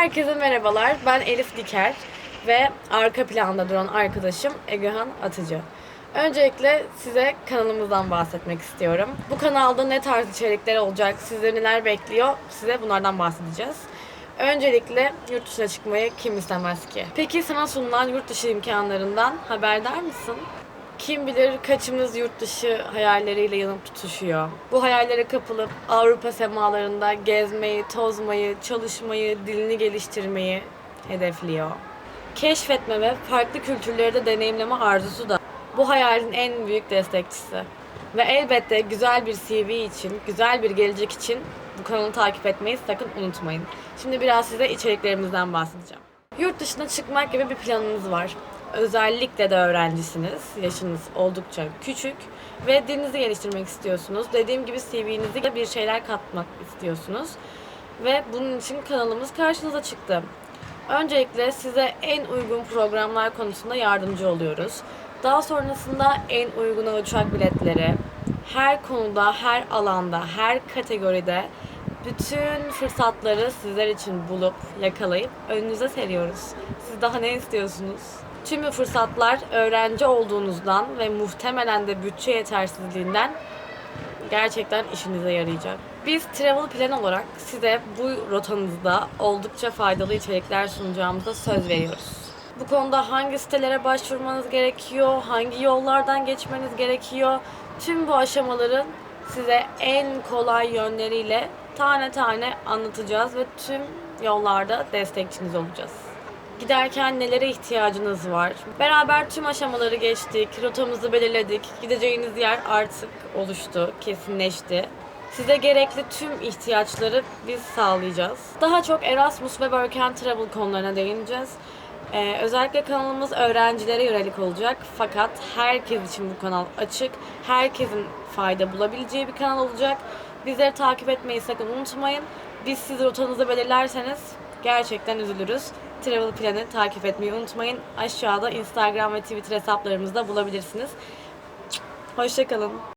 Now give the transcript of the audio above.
Herkese merhabalar. Ben Elif Diker ve arka planda duran arkadaşım Egehan Atıcı. Öncelikle size kanalımızdan bahsetmek istiyorum. Bu kanalda ne tarz içerikler olacak, sizleri neler bekliyor, size bunlardan bahsedeceğiz. Öncelikle yurt dışına çıkmayı kim istemez ki? Peki sana sunulan yurt dışı imkanlarından haberdar mısın? Kim bilir kaçımız yurt dışı hayalleriyle yanıp tutuşuyor. Bu hayallere kapılıp Avrupa semalarında gezmeyi, tozmayı, çalışmayı, dilini geliştirmeyi hedefliyor. Keşfetme ve farklı kültürleri de deneyimleme arzusu da bu hayalin en büyük destekçisi. Ve elbette güzel bir CV için, güzel bir gelecek için bu kanalı takip etmeyi sakın unutmayın. Şimdi biraz size içeriklerimizden bahsedeceğim. Yurt dışına çıkmak gibi bir planınız var. Özellikle de öğrencisiniz. Yaşınız oldukça küçük ve dilinizi geliştirmek istiyorsunuz. Dediğim gibi CV'nize bir şeyler katmak istiyorsunuz. Ve bunun için kanalımız karşınıza çıktı. Öncelikle size en uygun programlar konusunda yardımcı oluyoruz. Daha sonrasında en uygun uçak biletleri, her konuda, her alanda, her kategoride bütün fırsatları sizler için bulup, yakalayıp önünüze seriyoruz. Siz daha ne istiyorsunuz? Tüm fırsatlar öğrenci olduğunuzdan ve muhtemelen de bütçe yetersizliğinden gerçekten işinize yarayacak. Biz Travel Plan olarak size bu rotanızda oldukça faydalı içerikler sunacağımıza söz veriyoruz. Bu konuda hangi sitelere başvurmanız gerekiyor, hangi yollardan geçmeniz gerekiyor, tüm bu aşamaların size en kolay yönleriyle tane tane anlatacağız ve tüm yollarda destekçiniz olacağız. Giderken nelere ihtiyacınız var? Beraber tüm aşamaları geçtik, rotamızı belirledik. Gideceğiniz yer artık oluştu, kesinleşti. Size gerekli tüm ihtiyaçları biz sağlayacağız. Daha çok Erasmus ve Work and Travel konularına değineceğiz. Ee, özellikle kanalımız öğrencilere yönelik olacak. Fakat herkes için bu kanal açık. Herkesin fayda bulabileceği bir kanal olacak. Bizleri takip etmeyi sakın unutmayın. Biz siz rotanızı belirlerseniz gerçekten üzülürüz. Travel Plan'ı takip etmeyi unutmayın. Aşağıda Instagram ve Twitter hesaplarımızda bulabilirsiniz. Hoşçakalın.